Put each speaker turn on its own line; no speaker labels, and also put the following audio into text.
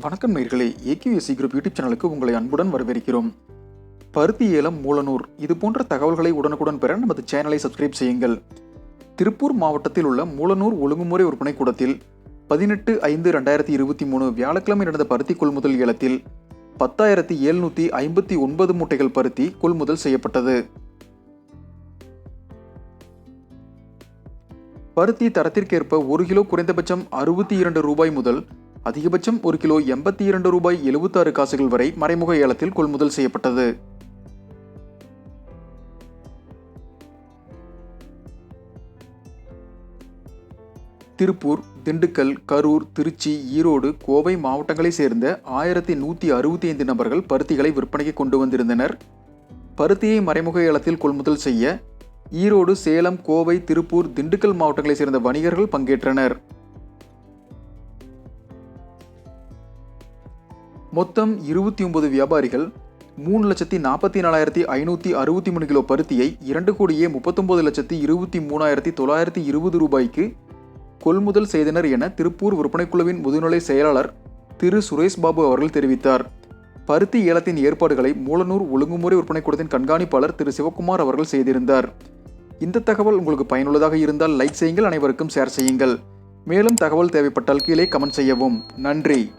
வணக்கம் நேர்களே AKSC group YouTube சேனலுக்கு உங்களை அன்புடன் வரவேற்கிறோம். பருத்தி ஏலம் மூலனூர் இது போன்ற தகவல்களை உடனுக்குடன் பெற நமது சேனலை சப்ஸ்கிரைப் செய்யுங்கள். திருப்பூர் மாவட்டத்தில் உள்ள மூலனூர் ஒழுங்குமுறை விற்பனை கூடத்தில் பதினெட்டு ஐந்து ரெண்டாயிரத்தி இருபத்தி மூணு வியாழக்கிழமை நடந்த பருத்தி கொள்முதல் ஏலத்தில் பத்தாயிரத்தி எழுநூற்றி ஐம்பத்தி ஒன்பது மூட்டைகள் பருத்தி கொள்முதல் செய்யப்பட்டது. பருத்தி தரத்திற்கேற்ப ஒரு கிலோ குறைந்தபட்சம் அறுபத்தி இரண்டு ரூபாய் முதல் அதிகபட்சம் ஒரு கிலோ எண்பத்தி இரண்டு ரூபாய் எழுபத்தாறு காசுகள் வரை மறைமுக ஏலத்தில் கொள்முதல் செய்யப்பட்டது. திருப்பூர் திண்டுக்கல் கரூர் திருச்சி ஈரோடு கோவை மாவட்டங்களைச் சேர்ந்த ஆயிரத்தி நூற்றி அறுபத்தி ஐந்து நபர்கள் பருத்திகளை விற்பனைக்கு கொண்டு வந்திருந்தனர். பருத்தியை மறைமுக ஏலத்தில் கொள்முதல் செய்ய ஈரோடு சேலம் கோவை திருப்பூர் திண்டுக்கல் மாவட்டங்களைச் சேர்ந்த வணிகர்கள் பங்கேற்றனர். மொத்தம் இருபத்தி ஒன்பது வியாபாரிகள் மூணு லட்சத்தி நாற்பத்தி நாலாயிரத்தி ஐநூற்றி அறுபத்தி மூணு கிலோ பருத்தியை இரண்டு கோடியே முப்பத்தொம்பது லட்சத்தி இருபத்தி மூணாயிரத்தி தொள்ளாயிரத்தி இருபது ரூபாய்க்கு கொள்முதல் செய்தனர் என திருப்பூர் விற்பனைக்குழுவின் முதுநிலை செயலாளர் திரு. சுரேஷ் பாபு அவர்கள் தெரிவித்தார். பருத்தி ஏலத்தின் ஏற்பாடுகளை மூலனூர் ஒழுங்குமுறை விற்பனை கூடத்தின் கண்காணிப்பாளர் திரு. சிவக்குமார் அவர்கள் செய்திருந்தார். இந்த தகவல் உங்களுக்கு பயனுள்ளதாக இருந்தால் லைக் செய்யுங்கள் அனைவருக்கும் ஷேர் செய்யுங்கள். மேலும் தகவல் தேவைப்பட்டால் கீழே கமெண்ட் செய்யவும். நன்றி.